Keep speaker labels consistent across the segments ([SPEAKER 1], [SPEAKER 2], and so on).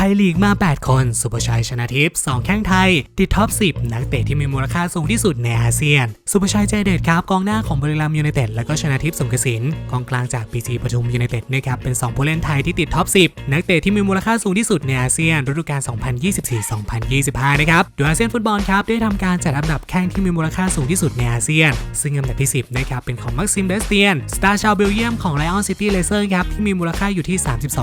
[SPEAKER 1] ไทยลีกมา 8 คน สุภชัยชนะทิพย์2แข้งไทย ติดท็อป 10 นักเตะที่มีมูลค่าสูงที่สุดในอาเซียน สุภชัยใจเด็ดครับกองหน้าของบริรัมยูไนเต็ดและก็ชนะทิพย์สงกสินกองกลางจากปีจีปทุมยูไนเต็ดนะครับเป็น 2 ผู้เล่นไทยที่ติดท็อป 10 นักเตะที่มีมูลค่าสูงที่สุดในอาเซียนฤดูกาล 2024-2025 นะครับโดยอาเซียนฟุตบอลครับได้ทำการจัดอันดับแข้งที่มีมูลค่าสูงที่สุดในอาเซียน ซึ่งอันดับที่ 10นะครับเป็นของมักซิมเบสเตียนสตาร์ชาวเบลเยียมของไลออนซิตี้เลเซอร์ครับที่มีมูลค่าอยู่ที่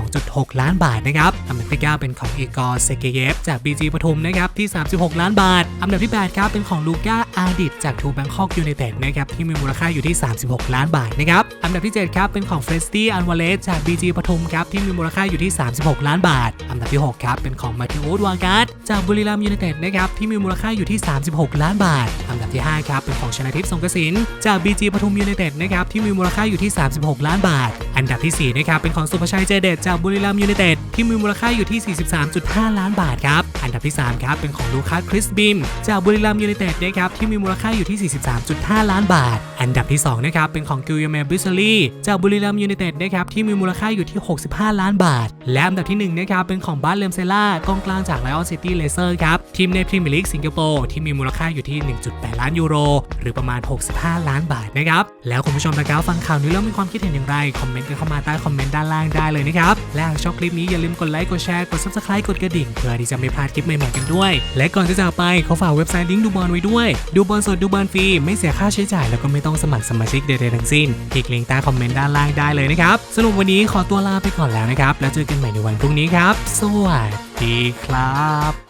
[SPEAKER 1] 32.6 ล้านบาทนะครับอันดับที่9เป็นของอีกอร์เซเกเยฟจากบีจีปทุมนะครับที่ 36 ล้านบาท อันดับที่ 8 ครับ เป็นของลูก้าอาดิตจากทูแบงคอกยูไนเต็ดนะครับที่มีมูลค่าอยู่ที่ 36 ล้านบาทนะครับอันดับที่ 7 ครับเป็นของเฟรสตี้อันวาเลสจากบีจีปทุมครับที่มีมูลค่าอยู่ที่ 36 ล้านบาท อันดับที่ 6 ครับเป็นของมาติโอดวาการ์ดจากบุรีรัมยูไนเต็ดนะครับที่มีมูลค่าอยู่ที่ 36 ล้านบาท อันดับที่ 5 ครับเป็นของชนะทิพย์สงกสินจากบีจีปทุมยูไนเต็ดนะครับที่มีมูลค่าอยู่ที่ 36 ล้านบาท อันดับที่ 4 นะครับ เป็นของสุภชัยใจเด็ดจากบุรีรัมยูไนเต็ดที่มีมูลค่าอยู่ที่ 43.5 ล้านบาทครับ อันดับที่ 3 ครับ เป็นของลูคัสคริสบิมจากบุรีรัมยูไนเต็ดนะครับที่มีมูลค่าอยู่ที่ 43.5 ล้านบาท อันดับที่ 2 นะครับ เป็นของกิลเยเมบิสลีจากบุรีรัมยูไนเต็ดนะครับที่มีมูลค่าอยู่ที่ 65 ล้านบาท และอันดับที่1นะครับเป็นของบัสเลมเซล่ากองกลางจากไลออนซิตี้เลเซอร์ครับทีมในพรีเมียร์ลีกสิงคโปร์ที่มีมูลค่าอยู่ที่ 1.8 ล้านยูโร หรือประมาณ 65 ล้านบาทนะครับแล้วคุณผู้ชมนะครับฟังข่าวนี้แล้วมีความคิดเห็นอย่างไรคอมเมนต์กันเข้ามาใต้คอมเมนต์ด้านล่างได้เลยนะครับ และหากชอบคลิปนี้อย่าลืมกดไลค์กดแชร์กด subscribe กดกระดิ่งเพื่อที่จะไม่พลาดคลิปใหม่ๆกันด้วย และก่อนจะจากไปขอฝากเว็บไซต์ลิงก์ดูบอลไว้ด้วย ดูบอลสดดูบอลฟรีไม่เสียค่าใช้จ่ายแล้วก็ไม่ต้องสมัครสมาชิกใดๆทั้งสิ้นคลิกลิงก์ใต้คอมเมนต์ด้านล่างได้เลยนะครับสรับวันนี้ขอตัวลาไปก่อนแล้วนะครับแล้วเจอกันใหม่ในวันพรุ่งนี้ครับ สวัสดีครับ